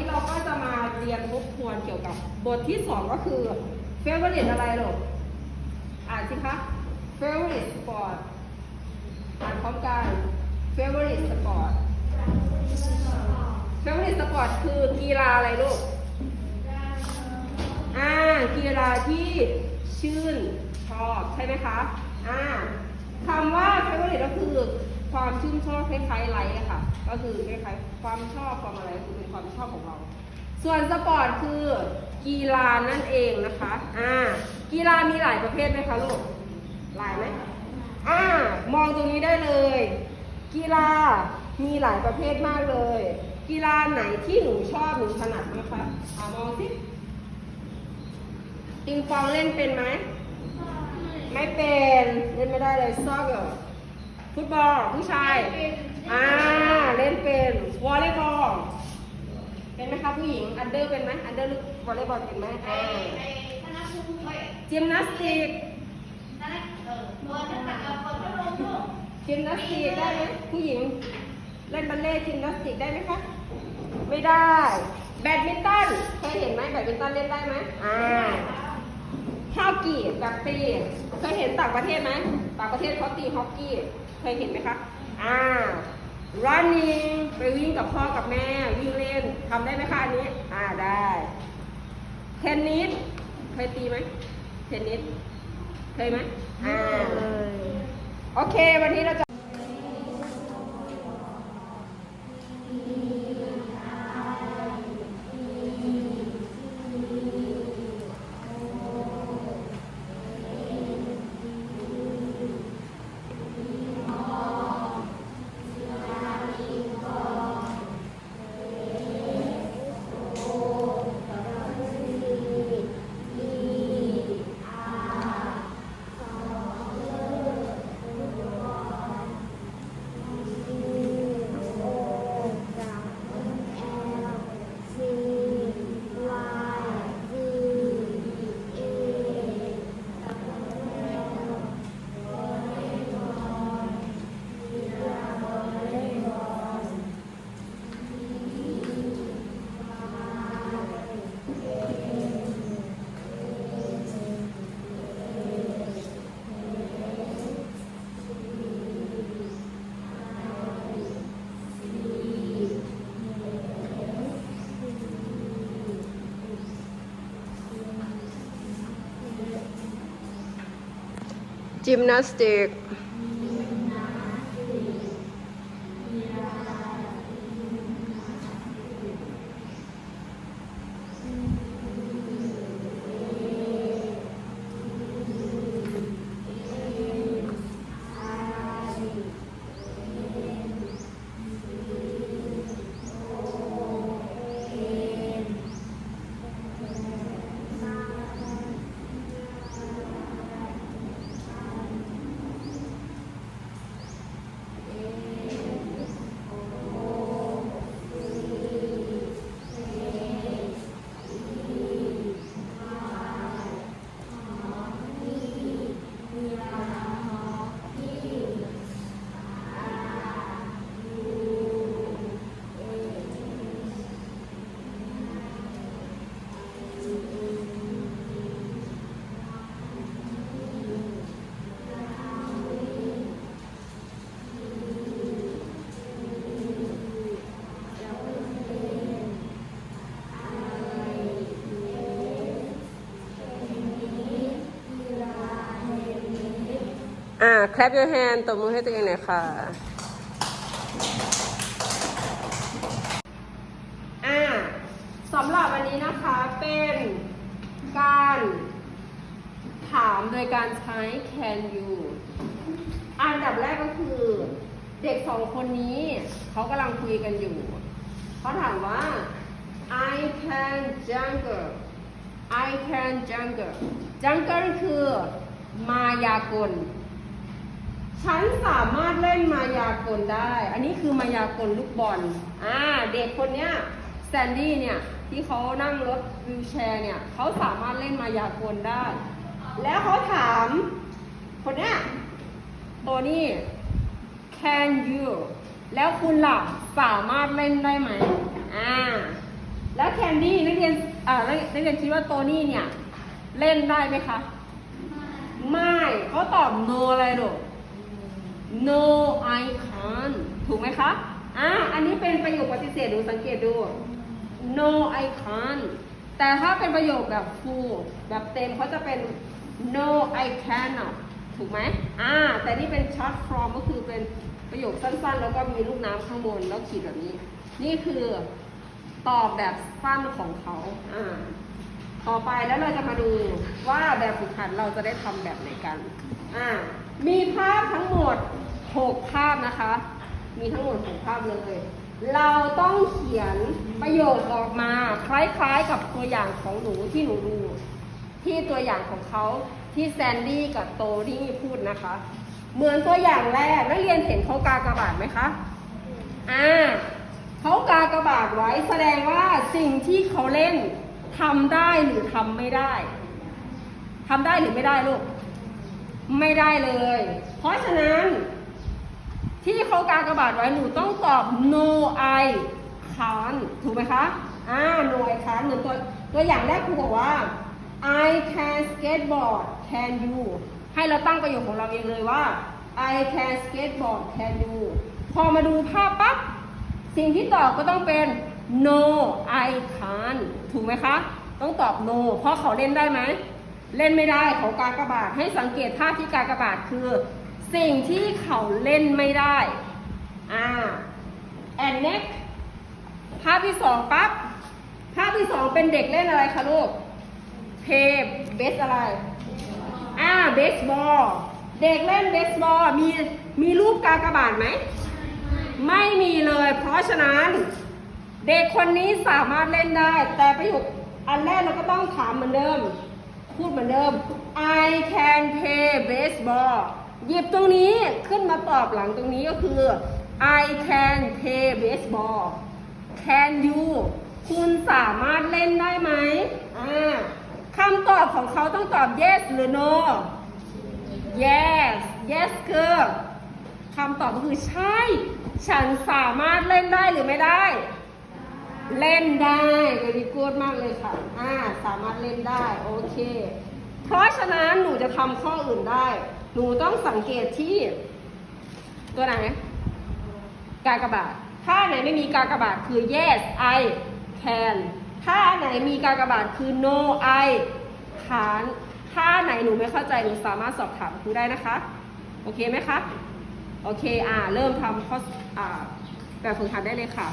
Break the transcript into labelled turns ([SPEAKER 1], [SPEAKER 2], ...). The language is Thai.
[SPEAKER 1] วันนี้เราก็จะมาเรียนทบทวนเกี่ยวกับบทที่สองก็คือ favorite อะไรหรออ่านสิคะ favorite sport อ่านพร้อมกัน favorite sport favorite sport คือกีฬาอะไรลูก อ่า กีฬาที่ชื่นชอบใช่ไหมคะ อ่าคำว่า favorite ก็คือความชื่นชอบคล้ายๆไลค์ค่ะ ก็คือคล้ายๆความชอบความอะไรคือเป็นความชอบของเรา ส่วนสปอร์ตคือกีฬานั่นเองนะคะอ่ากีฬามีหลายประเภทไหมคะลูกหลายไหมอ่ามองตรงนี้ได้เลย กีฬามีหลายประเภทมากเลย กีฬาไหนที่หนูชอบหนูถนัดนะคะอ่ามองสิปิงปองเล่นเป็นไหมไม่เป็นเล่นไม่ได้เลยซอกเกอร์ฟุตบอลผู้ชาย อ่าเล่นเป็นวอลเลย์บอลเป็นไหมคะผู้หญิงอันเดอร์เป็นไหมอันเดอร์ลูกวอลเลย์บอลเป็นไหมอ่าจิมนาสติกจิมนาสติกได้ไหมผู้หญิงเล่นบัลเล่จิมนาสติกได้ไหมคะไม่ได้ แบดมินตันเคยเห็นไหมแบดมินตันเล่นได้ไหมอ่าฮอกกี้แบบตีเคยเห็นต่างประเทศไหมต่างประเทศเขาตีฮอกกี้เคยเห็นไหมคะอ่า running ไปวิ่งกับพ่อกับแม่วิ่งเล่นทำได้ไหมคะอันนี้ อ่าได้เทนนิสเคยตีไหมเทนนิสเคยไหมอ่าโอเค วันนี้เราจะ จิมนาสติก อ่า clap your hand ตบมือให้ตัวเองหน่อยค่ะ อ่าสำหรับวันนี้นะคะเป็นการถามโดยการใช้ can you อันดับแรกก็คือเด็กสองคนนี้เขากำลังคุยกันอยู่ เขาถามว่า I can jungle I can jungle jungle คือมายากล ฉันสามารถเล่นมายากลได้ อันนี้คือมายากลลูกบอล อ่า เด็กคนเนี้ยแซนดี้เนี่ย ที่เขานั่งรถวิวแชร์เนี่ย เขาสามารถเล่นมายากลได้ แล้วเขาถาม คนเนี้ยตัวนี้ can you แล้วคุณล่ะสามารถเล่นได้ไหม อ่า แล้วแซนดี้นักเรียนอ่านักเรียนคิดว่าโตนี่เนี่ย เล่นได้ไหมคะ ไม่ เขาตอบ no อะไรลูก no I can't ถูกไหมคะอ่าอันนี้เป็นประโยคปฏิเสธดูสังเกตดู no I can't แต่ถ้าเป็นประโยคแบบ full แบบเต็มเขาจะเป็น no I cannot ถูกไหมอ่า แต่นี่เป็น short form ก็คือเป็นประโยคสั้นๆ แล้วก็มีลูกน้ำข้างบนแล้วขีดแบบนี้ นี่คือตอบแบบสั้นของเขาอ่า ต่อไปแล้วเราจะมาดูว่าแบบฝึกหัดเราจะได้ทำแบบไหนกัน อ่า มีภาพทั้งหมด 6 ภาพนะคะ มีทั้งหมด 6 ภาพเลย เราต้องเขียนประโยคออกมา คล้ายๆกับตัวอย่างของหนูที่หนูดู ที่ตัวอย่างของเขาที่แซนดี้กับโตนี่พูดนะคะ เหมือนตัวอย่างแรกนักเรียนเห็นเขากากระบาดไหมคะ อ่าเขากากระบาดไว้แสดงว่าสิ่งที่เขาเล่นทำได้หรือทำไม่ได้ทำได้หรือไม่ได้ลูก ไม่ได้เลย เพราะฉะนั้น ที่เขาการกระบาดไว้หนูต้องตอบ no I can't ถูกไหมคะอ่า no I can't เหมือนตัวตัวอย่างแรกครูบอกว่า I can skateboard can you ให้เราตั้งประโยคของเราเองเลยว่า I can skateboard can you พอมาดูภาพปั๊บสิ่งที่ตอบก็ต้องเป็น no I can't ถูกไหมคะ ต้องตอบ no เพราะเขาเล่นได้ไหม เล่นไม่ได้เขากากบาทให้สังเกตภาพที่กากบาทคือ สิ่งที่เขาเล่นไม่ได้อ่า and next ภาพที่สองปั๊บภาพที่สองเป็นเด็กเล่นอะไรคะลูกเพย์เบสอะไรอ่าเบสบอลเด็กเล่นเบสบอลมีมีรูปกากบาทไหมไม่มีเลย เพราะฉะนั้น เด็กคนนี้สามารถเล่นได้ แต่ประโยคอันแรกเราก็ต้องถามเหมือนเดิม พูดเหมือนเดิม I can play baseball หยิบตรงนี้ขึ้นมาตอบหลังตรงนี้ก็คือ I can play baseball Can you คุณสามารถเล่นได้ไหมอ่าคำตอบของเขาต้องตอบ yes หรือ no yes yes คือคำตอบก็คือใช่ ฉันสามารถเล่นได้หรือไม่ได้ เล่นได้ ดมากเลยค่ะ อ่า สามารถเล่นได้ โอเค เพราะฉะนั้นหนูจะทำข้ออื่นได้ หนูต้องสังเกตที่ ตัวไหน กากบาท ถ้าไหนไม่มีกากบาทคือ yes I can ถ้าไหนมีกากบาทคือ no I can ถ้าไหนหนูไม่เข้าใจหนูสามารถสอบถามครูได้นะคะ โอเคไหมคะ โอเค อ่า เริ่มทำข้อ อ่า แบบฝึกหัดได้เลยค่ะ